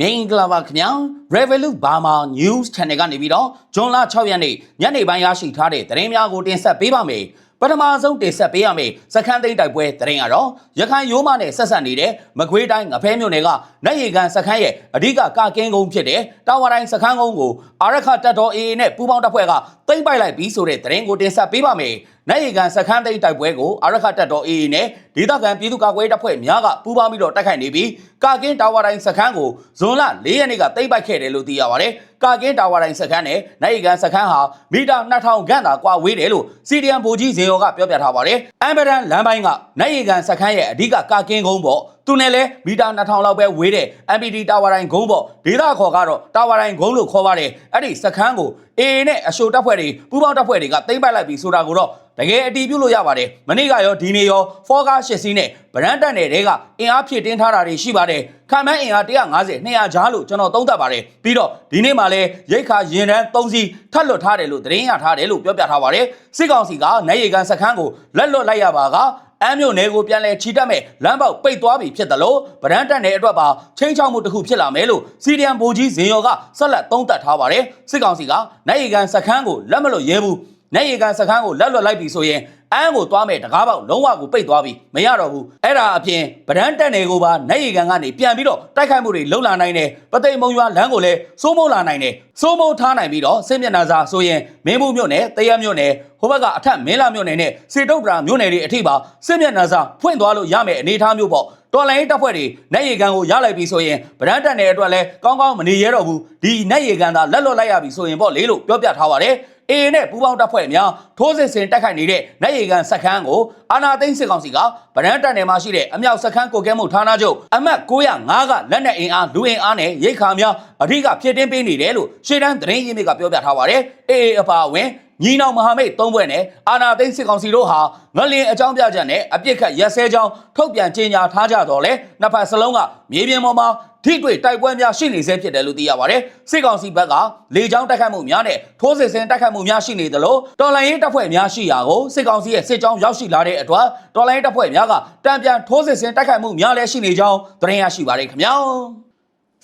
မင်္ဂလာပါခင်ဗျာ Revolut Burma News Channel ကနေပြီးတော့ဇွန်လ6ရက်နေ့ညနေပိုင်းရရှိထားတဲ့သတင်းများကိုတင်ဆက်ပေးပါမယ်ပထမဆုံးတင်ဆက်ပေးရမယ့်စခန်းသိမ်းတိုက်ပွဲသတင်းကတော့ရခိုင်ရိုးမနဲ့ဆက်ဆက်နေတဲ့မကွေးတိုင်းငဖဲမြို့နယ်ကနိုင်ရီကန်စခန်းရဲ့အဓိကကကင်းကုန်းဖြစ်တဲ့တာဝါတိုင်းစခန်းကုန်းကိုအာရခတပ်တော် AA နဲ့ပူးပေါင်းတပ်ဖွဲ့ကသိမ်းပိုက်လိုက်ပြီးဆိုတဲ့သတင်းကိုတင်ဆက်ပေးပါမယ်နိုင်ရီကန်စခန်းသိမ်းတိုက်ပွဲကိုအာရခတပ်တော် AA နဲ့ဒေသခံပြည်သူ့ကာကွယ်ရေးတပ်ဖွဲ့များကပူးပေါင်းပြီးတော့တိုက်ခိုက်နေပြီးကာကင်းတာဝါတိုင်းစခန်းကိုဇွန်လ၄ရက်နေ့ကသိမ်းပိုက်ခဲ့တယ်လို့သိရပါတယ်။ကာကင်းတာဝါတိုင်းစခန်းနဲ့နိုင်ရီကန်စခန်းဟာမီတာ2000ခန့်သာကွာဝေးတယ်လို့စီဒီအမ်ဗိုလ်ကြီးဇင်ယောကပြောပြထားပါတယ်။အမ်ဘရန်လမ်းပိုင်းကနိုင်ရီကန်စခန်းရဲ့အဓိကကာကင်းကုန်းပေါ့သူနဲ့လဲမီတာ2000လောက်ပဲဝေးတဲ့ MPD တာဝါတိုင်းဂုံးပေါ့ဒေသခေါ်ကတော့တာဝါတိုင်းဂုံးလို့ခေါ်ပါတယ်အဲ့ဒီစခန်းကို AA နဲ့အရှိုတပ်ဖွဲ့တွေပူးပေါင်းတပ်ဖွဲ့တွေကသိမ်းပိုက်လိုက်ပြီဆိုတာကိုတော့တကယ်အတီးပြုလို့ရပါတယ်မနေ့ကရောဒီနေ့ရောဖောကားရှစ်စီးနဲ့ဗရန်တက်နယ်တဲကအင်အားဖြည့်တင်းထားတာတွေရှိပါတယ်ခံမန်းအင်အား150 200ကြားလို့ကျွန်တော်သုံးသပ်ပါတယ်ပြီးတော့ဒီနေ့မှလည်းရိတ်ခါရင်တန်း3စီးထပ်လွတ်ထားတယ်လို့သတင်းရထားတယ်လို့ပြောပြထားပါတယ်စစ်ကောင်စီကနိုင်ရီကန်စခန်းကိုလက်လွတ်လိုက်ရပါကအမ်းမြို့နယ်ကိုပြန်လဲချီတက်မဲ့လမ်းပေါက်ပိတ်သွားပြီဖြစ်တယ်လို့ဗရန်တက်နယ်အတွက်ပါချင်းချောက်မှုတစ်ခုဖြစ်လာမယ်လို့စီဒီအမ်ဗိုလ်ကြီးဇင်ယောကဆက်လက်သုံးသပ်ထားပါတယ်စစ်ကောင်စီကနိုင်ရီကန်စခန်းကိုလက်မလွတ်ရဲဘူးနိုင်ရီကန်စခန်းကိုလက်လွတ်လိုက်ပြီဆိုရင် အမ်းကိုသွားမဲ့တကားပေါက်လုံးဝကိုပိတ်သွားပြီမရတော့ဘူးအဲ့ဒါအပြင်ဗရန်တက်နယ်ကိုပါနိုင်ရီကန်ကနေပြန်ပြီးတော့တိုက်ခိုက်မှုတွေလှုပ်လာနိုင်တယ်ပသိမ်မုံရွာလမ်းကိုလည်းစိုးမိုးလာနိုင်တယ်စိုးမိုးထားနိုင်ပြီးတော့စစ်မျက်နှာစာဆိုရင်မင်းမှုမြို့နယ်တရက်မြို့နယ်ဟိုဘက်ကအထက်မင်းလာမြို့နယ်နဲ့စေတုတ်ပရာမြို့နယ်တွေအထိပါစစ်မျက်နှာစာဖွင့်သွားလို့ရမယ်အနေအထားမျိုးပေါ့တော်လိုင်းတပ်ဖွဲ့တွေနိုင်ရီကန်ကိုရလိုက်ပြီဆိုရင်ဗရန်တက်နယ်အတွက်လည်းကောင်းကောင်းမနေရတော့ဘူးဒီနိုင်ရီကန်သာလက်လွတ်လိုက်ရပြီဆိုရင်ပေါ့လေလို့ပြောပြထားပါတယ် အေနဲ့ပူးပေါင်းတပ်ဖွဲ့များထိုးစစ်ဆင်တိုက်ခိုက်နေတဲ့နိုင်ရီကန်စခန်းကိုအာနာသိန်းစစ်ကောင်စီကဗရန်တက်နယ်မှာရှိတဲ့အမြောက်စခန်းကိုကဲမှုဌာနချုပ်အမှတ်905ကလက်နက်အင်အားလူအင်အားနဲ့ရိတ်ခါများအဓိကဖြစ်တင်းပေးနေတယ်လို့ရှေ့တန်းသတင်းရင်းမြစ်ကပြောပြထားပါတယ်အေအေအပါအဝင် ညီနောင်မဟာမိတ်သုံးဘွဲ့နဲ့အာနာသိန်းစစ်ကောင်စီတို့ဟာငလင်အကြောင်းပြချက်နဲ့အပြစ်ခတ်ရက်စဲကြောင်းထုတ်ပြန်ကြေညာထားကြတော့လေနှစ်ဖက်စလုံးကမြေပြင်ပေါ်မှာထိတွေ့တိုက်ပွဲများရှိနေဆဲဖြစ်တယ်လို့သိရပါတယ်စစ်ကောင်စီဘက်ကလေကြောင်းတိုက်ခိုက်မှုများနဲ့ထိုးစစ်ဆင်တိုက်ခိုက်မှုများရှိနေသလိုတော်လိုင်းရေးတပ်ဖွဲ့များရှိရာကိုစစ်ကောင်စီရဲ့စစ်ကြောင်းရောက်ရှိလာတဲ့အတွက်တော်လိုင်းရေးတပ်ဖွဲ့များကတံပြန်ထိုးစစ်ဆင်တိုက်ခိုက်မှုများလည်းရှိနေကြောင်းသတင်းရရှိပါတယ်ခင်ဗျာ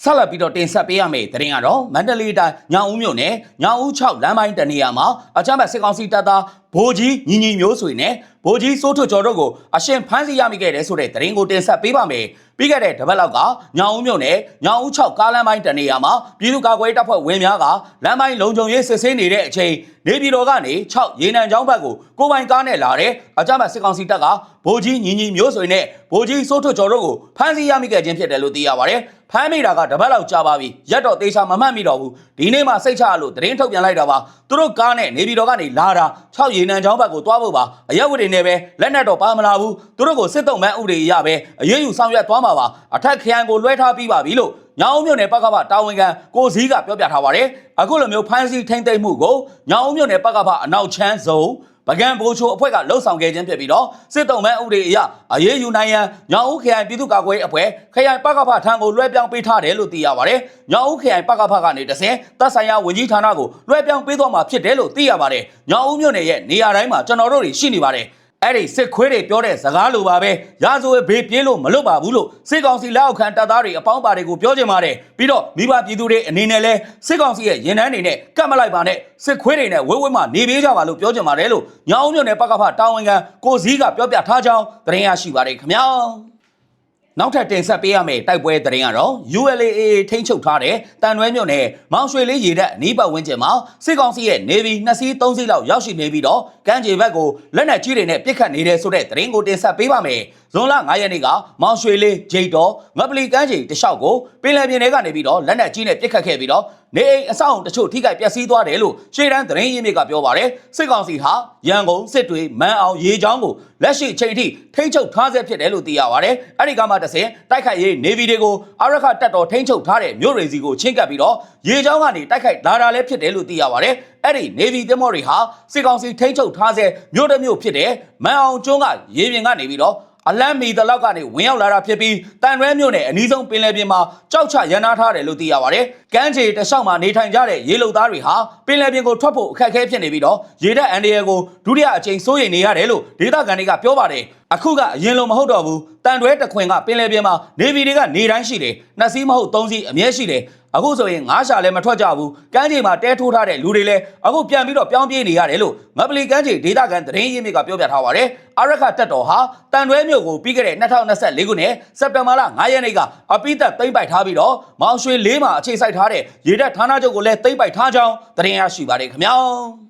ဆက်လက်ပြီးတော့တင်ဆက်ပေးရမယ့်သတင်းကတော့မန္တလေးတိုင်းညောင်ဦးမြို့နယ်ညောင်ဦး6လမ်းပိုင်းတနေရာမှာအကြမ်းဖက်စစ်ကောင်စီတပ်သားဗိုလ်ကြီးညီညီမျိုးဆွေနဲ့ဗိုလ်ကြီးစိုးထွတ်ကျော်တို့ကိုအရှင်ဖမ်းဆီးရမိခဲ့တယ်ဆိုတဲ့သတင်းကိုတင်ဆက်ပေးပါမယ်။ပြီးခဲ့တဲ့တပတ်လောက်ကညောင်ဦးမြို့နယ်ညောင်ဦး6ကားလမ်းပိုင်းတနေရာမှာပြည်သူ့ကာကွယ်တပ်ဖွဲ့ဝင်များကလမ်းပိုင်းလုံခြုံရေးစစ်ဆေးနေတဲ့အချိန်နေပြည်တော်ကနေ6ရေနံချောင်းဘက်ကိုကိုပိုင်ကားနဲ့လာတဲ့အကြမ်းဖက်စစ်ကောင်စီတပ်ကဗိုလ်ကြီးညီညီမျိုးဆွေနဲ့ဗိုလ်ကြီးစိုးထွတ်ကျော်တို့ကိုဖမ်းဆီးရမိခဲ့ခြင်းဖြစ်တယ်လို့သိရပါတယ်။ဖမ်းမိတာကတပတ်လောက်ကြာပါပြီ။ရက်တော့တေချာမမှတ်မိတော့ဘူး။ဒီနေ့မှစိတ်ချလို့သတင်းထုတ်ပြန်လိုက်တာပါ။သူတို့ကားနဲ့နေပြည်တော်ကနေလာတာ6ရေနံချောင်းဘက်ကိုတွားဖို့ပါ။အရက်ဝတ်တွေနဲ့ပဲလက်နက်တော့ပါမလာဘူး။သူတို့ကိုစစ်တုံးမန်းဥတွေရပဲအရေးယူဆောင်ရွက်သွားမှာပါ။အထက်ခရိုင်ကိုလွှဲထားပြီးပါပြီလို့ညောင်ဦးမြို့နယ်ပကပတာဝန်ခံကိုစည်းကပြောပြထားပါတယ်။အခုလိုမျိုးဖမ်းဆီးထိမ့်သိမ်းမှုကိုညောင်ဦးမြို့နယ်ပကပအနောက်ချမ်းစုံ ပကံဘိုးချိုအဖွဲ့ကလှုပ်ဆောင်ခဲ့ခြင်းဖြစ်ပြီးတော့စစ်တုံးမန်းဥတွေအရအရေးယူနိုင်ရန်ညောင်ဦးခရိုင်ပြည်သူ့ကာကွယ်ရေးအဖွဲ့ခရိုင်ပကဖထံကိုလွှဲပြောင်းပေးထားတယ်လို့သိရပါတယ်။ညောင်ဦးခရိုင်ပကဖကနေတဆင်တပ်ဆိုင်ရာဝန်ကြီးဌာနကိုလွှဲပြောင်းပေးသွားမှာဖြစ်တယ်လို့သိရပါတယ်။ညောင်ဦးမြို့နယ်ရဲ့နေရာတိုင်းမှာကျွန်တော်တို့တွေရှိနေပါတယ်။ အဲ့ဒီစစ်ခွေးတွေပြောတဲ့စကားလိုပါပဲရာဇဝဲဘေးပြေးလို့မလွတ်ပါဘူးလို့စစ်ကောင်စီလက်အောက်ခံတပ်သားတွေအပေါင်းပါတွေကိုပြောချင်ပါတယ်ပြီးတော့မိဘပြည်သူတွေအနေနဲ့လဲစစ်ကောင်စီရဲ့ရင်နှန်းတွေနဲ့ကတ်မလိုက်ပါနဲ့စစ်ခွေးတွေနဲ့ဝဲဝဲမှနေပေးကြပါလို့ပြောချင်ပါတယ်လို့ညောင်မြို့နယ်ပကဖတာဝန်ခံကိုစည်းကပြောပြထားကြောင်းသတင်းရရှိပါတယ်ခင်ဗျာ နောက်ထပ်တင်ဆက်ပေးရမယ့်တိုက်ပွဲသတင်းကတော့ ULAA ထိန်းချုပ်ထားတဲ့တန်ရွဲမြို့နယ်မောင်ရွှေလေးရေတပ်နီးပတ်ဝန်းကျင်မှာစစ်ကောင်စီရဲ့ Navy 2စီး3စီးလောက်ရောက်ရှိနေပြီးတော့ကမ်းခြေဘက်ကိုလက်နက်ကြီးတွေနဲ့ပစ်ခတ်နေတဲ့ဆိုတဲ့သတင်းကိုတင်ဆက်ပေးပါမယ်။ဇွန်လ9ရက်နေ့ကမောင်ရွှေလေးဂျိတ်တော်ငပလီကမ်းခြေတလျှောက်ကိုပင်လယ်ပြင်ထဲကနေပြီးတော့လက်နက်ကြီးနဲ့ပစ်ခတ်ခဲ့ပြီးတော့ နေအိမ်အဆောက်အုံတချို့ထိခိုက်ပျက်စီးသွားတယ်လို့ရှေ့တန်းသတင်းရင်းမြစ်ကပြောပါတယ်။စစ်ကောင်စီဟာရန်ကုန်စစ်တွေမန်းအောင်ရေချောင်းကိုလက်ရှိချိန်ထိထိန်းချုပ်ထားဆဲဖြစ်တယ်လို့သိရပါတယ်။အဲ့ဒီကမှတစ်ဆင့်တိုက်ခိုက်ရေးနေဗီတွေကိုအရခတက်တော်ထိန်းချုပ်ထားတဲ့မြို့ရေစီကိုချင်းကပ်ပြီးတော့ရေချောင်းကနေတိုက်ခိုက်လာတာလည်းဖြစ်တယ်လို့သိရပါတယ်။အဲ့ဒီ Navy သင်္ဘောတွေဟာစစ်ကောင်စီထိန်းချုပ်ထားဆဲမြို့တစ်မြို့ဖြစ်တဲ့မန်အောင်ကျွန်းကရေပြင်ကနေပြီးတော့ အလန်းမီတလောက်ကနေဝင်ရောက်လာတာဖြစ်ပြီးတန်ရွဲမြို့နယ်အနီးဆုံးပင်လယ်ပြင်မှာကြောက်ချရန်နာထားတယ်လို့သိရပါတယ်။ကမ်းခြေတစ်လျှောက်မှာနေထိုင်ကြတဲ့ရေလုံသားတွေဟာပင်လယ်ပြင်ကိုထွက်ဖို့အခက်အခဲဖြစ်နေပြီးတော့ရေတပ်အန်ဒီယယ်ကိုဒုတိယအကြိမ်စိုးရိမ်နေရတယ်လို့ဒေသခံတွေကပြောပါတယ်အခုကအရင်လိုမဟုတ်တော့ဘူးတန်တွဲတခွင်ကပင်လယ်ပြင်မှာနေဗီတွေကနေတိုင်းရှိတယ်နှစ်စီးမဟုတ်သုံးစီးအမြဲရှိတယ် အခုဆိုရင်ငါးရှာလည်းမထွက်ကြဘူးကမ်းခြေမှာတဲထိုးထားတဲ့လူတွေလည်းအခုပြန်ပြီးတော့ပြောင်းပြေးနေရတယ်လို့ငပလီကမ်းခြေဒေသခံသတင်းရင်းမြစ်ကပြောပြထားပါတယ်အရခတက်တော်ဟာတန်တွဲမြို့ကိုပြီးခဲ့တဲ့2024ခုနှစ်စက်တင်ဘာလ9ရက်နေ့ကအပိသက်သိမ့်ပိုက်ထားပြီးတော့မောင်ရွှေလေးမှာအခြေစိုက်ထားတဲ့ရေတပ်ဌာနချုပ်ကိုလည်းသိမ့်ပိုက်ထားကြောင်းသတင်းရရှိပါတယ်ခင်ဗျာ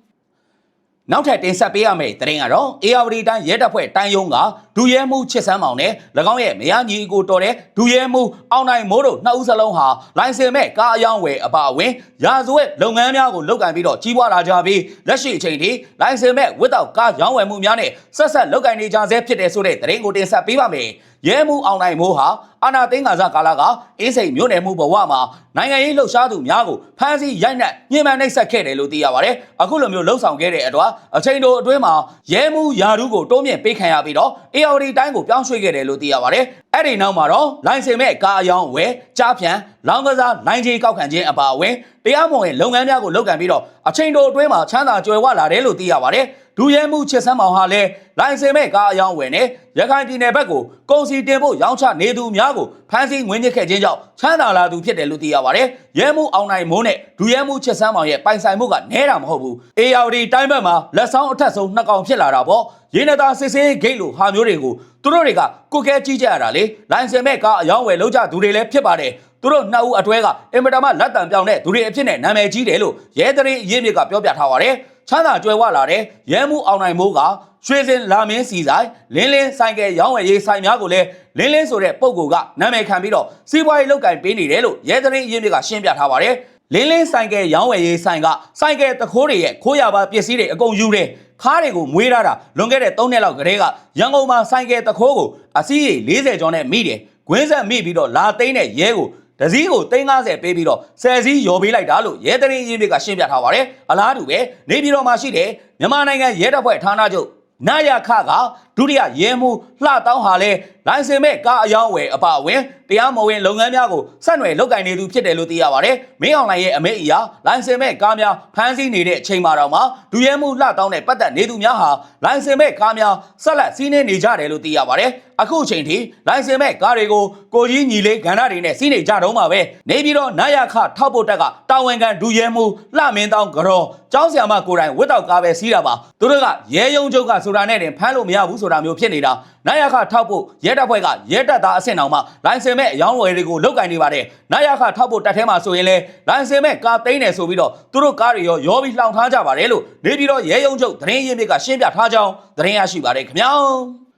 နောက်ထပ်တင်ဆက်ပေးရမယ့်သတင်းကတော့ ARD တိုင်းရဲတပ်ဖွဲ့တိုင်းယုံကဒူရဲမှုချစ်စမ်းမောင်နဲ့၎င်းရဲ့မယားညီကိုတော်တဲ့ဒူရဲမှုအောင်နိုင်မိုးတို့နှစ်ဦးစလုံးဟာလိုင်စင်မဲ့ကားအယောင်းဝယ်အပါအဝင်ရာဇဝတ်လုပ်ငန်းများကိုလုပ်ကင်ပြီးတော့ကြီးပွားလာကြပြီးလက်ရှိအချိန်ထိလိုင်စင်မဲ့ဝတ်တော့ကားရောင်းဝယ်မှုများနဲ့ဆက်ဆက်လုပ်ကင်နေကြဆဲဖြစ်တဲ့ဆိုတဲ့သတင်းကိုတင်ဆက်ပေးပါမယ် ရဲမှုအောင်နိုင်မိုးဟာအာနာသိန်းကာစားကာလကအင်းစိန်မြို့နယ်မှုဘဝမှာနိုင်ငံရေးလှုပ်ရှားသူများကိုဖမ်းဆီးရိုက်နှက်ညှဉ်းပန်းနှိပ်စက်ခဲ့တယ်လို့သိရပါတယ်။အခုလိုမျိုးလှုပ်ဆောင်ခဲ့တဲ့အတွက်အချိန်တိုအတွင်းမှာရဲမှုယာဒူးကိုတိုးမြင့်ပေးခံရပြီးတော့ AOD တိုင်းကိုပြောင်းရွှေ့ခဲ့တယ်လို့သိရပါတယ်။အဲ့ဒီနောက်မှာတော့လိုင်စင်မဲ့ကားအယောင်းဝယ်ကြားဖြန်လောင်းကစားလိုင်းကြီးကောက်ခံခြင်းအပါအဝင်တရားမဝင်လုပ်ငန်းများကိုလုပ်ကံပြီးတော့အချိန်တိုအတွင်းမှာချမ်းသာကြွယ်ဝလာတယ်လို့သိရပါတယ်။ဒူရဲမှုချစ်စမ်းမောင်ဟာလည်းလိုင်စင်မဲ့ကားအယောင်းဝယ်နဲ့ရခိုင်ပြည်နယ်ဘက်ကိုကုန်စည်တင်ဖို့ရောင်းချနေသူများကိုဖမ်းဆီးငွေညစ်ခဲ့ခြင်းကြောင့်ချမ်းသာလာသူဖြစ်တယ်လို့သိရပါတယ်။ရဲမှုအောင်နိုင်မိုးနဲ့ဒူရဲမှုချစ်စမ်းမောင်ရဲ့ပိုင်ဆိုင်မှုကနဲတာမဟုတ်ဘူး။ ARD တိုင်းဘက်မှာလက်ဆောင်အထက်ဆုံးနှစ်ကောင်ဖြစ်လာတာပေါ့။ရင်းနေတာစစ်စေးဂိတ်လိုဟာမျိုးတွေကိုသူတို့တွေကကိုကဲကြီးကြရတာလေ။လိုင်စင်မဲ့ကားအယောင်းဝယ်လုပ်ကြသူတွေလည်းဖြစ်ပါတယ်။သူတို့နှစ်ဦးအတွဲကအင်မတန်မှလက်တံပြောင်းတဲ့သူတွေအဖြစ်နဲ့နာမည်ကြီးတယ်လို့ရဲတရင်အရေးမြစ်ကပြောပြထားပါတယ်။ချမ်းသာကြွယ်ဝလာတဲ့ရဲမှုအောင်နိုင်မိုးကရွှေစင်လာမင်းစီဆိုင်လင်းလင်းဆိုင်ကရောင်းဝယ်ရေးဆိုင်များကိုလည်းလင်းလင်းဆိုတဲ့ပုံကနာမည်ခံပြီးတော့စီးပွားရေးလုပ်ကင်ပေးနေတယ်လို့ရဲတရင်အရေးမြစ်ကရှင်းပြထားပါတယ်။ လင်းလင်းဆိုင်ကရောင်းဝယ်ရေးဆိုင်ကဆိုင်ကတခိုးတွေရဲ့ခိုးရပါပစ္စည်းတွေအကုန်ယူတယ်ခါးတွေကိုမွေးထားတာလွန်ခဲ့တဲ့3နှစ်လောက်ကတည်းကရန်ကုန်မှာဆိုင်ကတခိုးကိုအစီးရေ40ကျော်နဲ့မိတယ်။ကွင်းဆက်မိပြီးတော့လာသိမ်းတဲ့ရဲကိုတစည်းကို350ပေးပြီးတော့ဆယ်စည်းယော်ပေးလိုက်တာလို့ရဲတရင်ရင်းမြစ်ကရှင်းပြထားပါတယ်။အလားတူပဲနေပြည်တော်မှာရှိတဲ့မြန်မာနိုင်ငံရဲတပ်ဖွဲ့ဌာနချုပ်နာယခကဒုတိယရဲမှုလှတောင်းဟာလဲလိုင်စင်မဲ့ကားအယောင်းဝယ်အပအဝင် တရားမဝင်လုပ်ငန်းများကိုဆက်နွယ်လုပ်ကင်နေသူဖြစ်တယ်လို့သိရပါတယ်။မင်းအောင်လှိုင်ရဲ့အမေအရာလိုင်စင်မဲ့ကားများဖမ်းဆီးနေတဲ့အချိန်မှာတော့မှဒုရဲမှုလှတောင်းတဲ့ပတ်သက်နေသူများဟာလိုင်စင်မဲ့ကားများဆက်လက်စီးနှင်းနေကြတယ်လို့သိရပါတယ်။အခုအချိန်ထိလိုင်စင်မဲ့ကားတွေကိုကိုကြီးညီလေးကဏ္ဍတွေနဲ့စီးနေကြတော့မှာပဲ။နေပြီးတော့နာယခထောက်ဖို့တက်ကတာဝန်ခံဒုရဲမှုလှမင်းတောင်းကြောကျောင်းဆရာမကိုယ်တိုင်ဝတ်တော့ကားပဲစီးတာပါ။သူတို့ကရဲယုံချုပ်ကဆိုတာနဲ့တင်ဖမ်းလို့မရဘူးဆိုတာမျိုးဖြစ်နေတာ။နာယခထောက်ဖို့ရဲတပ်ဖွဲ့ကရဲတပ်သားအဆင့်အောင်မှလိုင်စင်မဲ့အယောင်းဝယ်တွေကိုလောက်ကင်နေပါတယ်။နာယခထောက်ဖို့တက်ထဲမှာဆိုရင်လေလိုင်စင်မဲ့ကားသိမ်းတယ်ဆိုပြီးတော့သူတို့ကားတွေရောရောပြီးလှောင်ထားကြပါတယ်လို့နေပြီးတော့ရဲယုံချုပ်သတင်းရင်းမြစ်ကရှင်းပြထားကြောင်းသတင်းရရှိပါတယ်ခင်ဗျာ။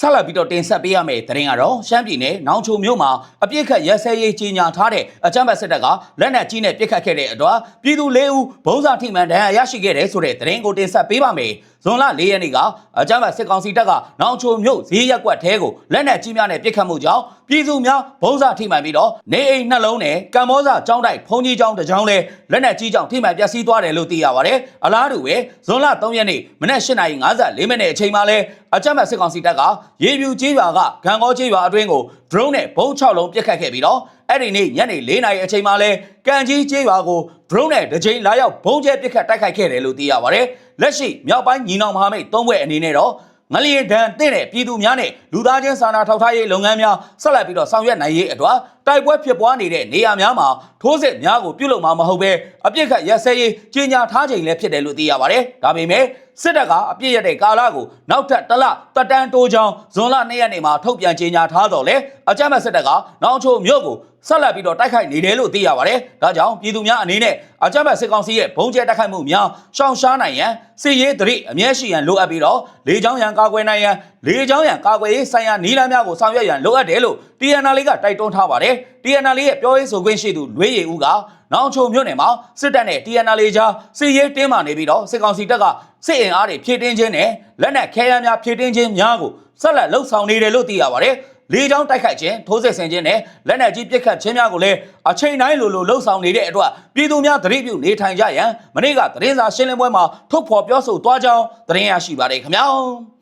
ဆက်လက်ပြီးတော့တင်ဆက်ပေးရမယ့်သတင်းကတော့ရှမ်းပြည်နယ်နောင်ချိုမြို့မှာအပြစ်ခတ်ရက်စဲရေးကြီးညာထားတဲ့အကြမ်းဖက်စစ်တပ်ကလက်နက်ကြီးနဲ့ပစ်ခတ်ခဲ့တဲ့အတွက်ပြည်သူ၄ဦးဘုံစာထိမှန်ဒဏ်ရာရရှိခဲ့တဲ့ဆိုတဲ့သတင်းကိုတင်ဆက်ပေးပါမယ်။ ဇွန်လ၄ရက်နေ့ကအကြမ်းဖက်စစ်ကောင်စီတပ်ကနောင်ချိုမြို့ဈေးရက်ကွက်ထဲကိုလက်နက်ကြီးများနဲ့ပစ်ခတ်မှုကြောင့်ပြည်သူများဘုံစာထိမှန်ပြီးတော့နေအိမ်နှလုံးနဲ့ကမ္ဘောဇကျောင်းတိုက်ဖုန်ကြီးကျောင်းတစ်ကျောင်းလဲလက်နက်ကြီးကြောင့်ထိမှန်ပျက်စီးသွားတယ်လို့သိရပါတယ်။အလားတူပဲဇွန်လ3ရက်နေ့မနက်8:54မိနစ်အချိန်မှာလဲအကြမ်းဖက်စစ်ကောင်စီတပ်ကရေပြူကျေးရွာကဂံကောကျေးရွာအတွင်းကို drone နဲ့ဘုံ6လုံးပစ်ခတ်ခဲ့ပြီးတော့အဲ့ဒီနေ့ညနေ4နာရီအချိန်မှာလဲကန်ကြီးကျေးရွာကို drone နဲ့တစ်ချိန်လာရောက်ဘုံကျဲပစ်ခတ်တိုက်ခိုက်ခဲ့တယ်လို့သိရပါတယ်။လက်ရှိမြောက်ပိုင်းညီနောင်မဟာမိတ်၃ဘွဲ့အနေနဲ့တော့ငလျင်ဒဏ်တင့်တဲ့ပြည်သူများနဲ့လူသားချင်းစာနာထောက်ထားရေးလုပ်ငန်းများဆက်လက်ပြီးတော့ဆောင်ရွက်နိုင်ရေးအတွက်တိုက်ပွဲဖြစ်ပွားနေတဲ့နေရာများမှာထိုးစစ်များကိုပြုလုပ်မှာမဟုတ်ဘဲအပြစ်ခတ်ရက်စဲရေးကြီးညာထားချိန်လည်းဖြစ်တယ်လို့သိရပါတယ်။ဒါပေမဲ့စစ်တပ်ကအပြစ်ရတဲ့ကာလကိုနောက်ထပ်တစ်လတက်တန်းတိုးချောင်းဇွန်လ2ရက်နေ့မှာထုတ်ပြန်ကြေညာထားတော့လေအကြမ်းဖက်စစ်တပ်ကနောင်ချိုမြို့ကိုဆက်လက်ပြီးတော့တိုက်ခိုက်နေတယ်လို့သိရပါတယ်။ဒါကြောင့်ပြည်သူများအနေနဲ့အကြမ်းဖက်စစ်ကောင်စီရဲ့ဘုံကျဲတိုက်ခိုက်မှုများရှောင်ရှားနိုင်ရန်စစ်ရေးတရိအမြဲရှိရန်လိုအပ်ပြီးတော့လေကြောင်းရန်ကာကွယ်နိုင်ရန်လေကြောင်းရန်ကာကွယ်ရေးဆိုင်ရာနည်းလမ်းများကိုဆောင်ရွက်ရန်လိုအပ်တယ်လို့ TNL ကတိုက်တွန်းထားပါတယ်။ TNL ရဲ့ပြောရေးဆိုခွင့်ရှိသူလွေးရည်ဦးကနောင်ချိုမြို့နယ်မှာစစ်တပ်နဲ့ TNL ကြားစစ်ရေးတင်းမာနေပြီးတော့စစ်ကောင်စီတပ်ကစစ်အင်အားတွေဖြည့်တင်းခြင်းနဲ့လက်နက်ခဲယမ်းများဖြည့်တင်းခြင်းများကိုဆက်လက်လှုပ်ဆောင်နေတယ်လို့သိရပါတယ်။လေကြောင်းတိုက်ခိုက်ခြင်းထိုးစစ်ဆင်ခြင်းနဲ့လက်နက်ကြီးပစ်ခတ်ခြင်းများကိုလည်းအချိန်တိုင်းလိုလိုလှုပ်ဆောင်နေတဲ့အတွက်ပြည်သူများသတိပြုနေထိုင်ကြရန်မနေ့ကသတင်းစာရှင်းလင်းပွဲမှာထုတ်ဖော်ပြောဆိုသွားကြောင်းသတင်းရရှိပါတယ်ခင်ဗျာ။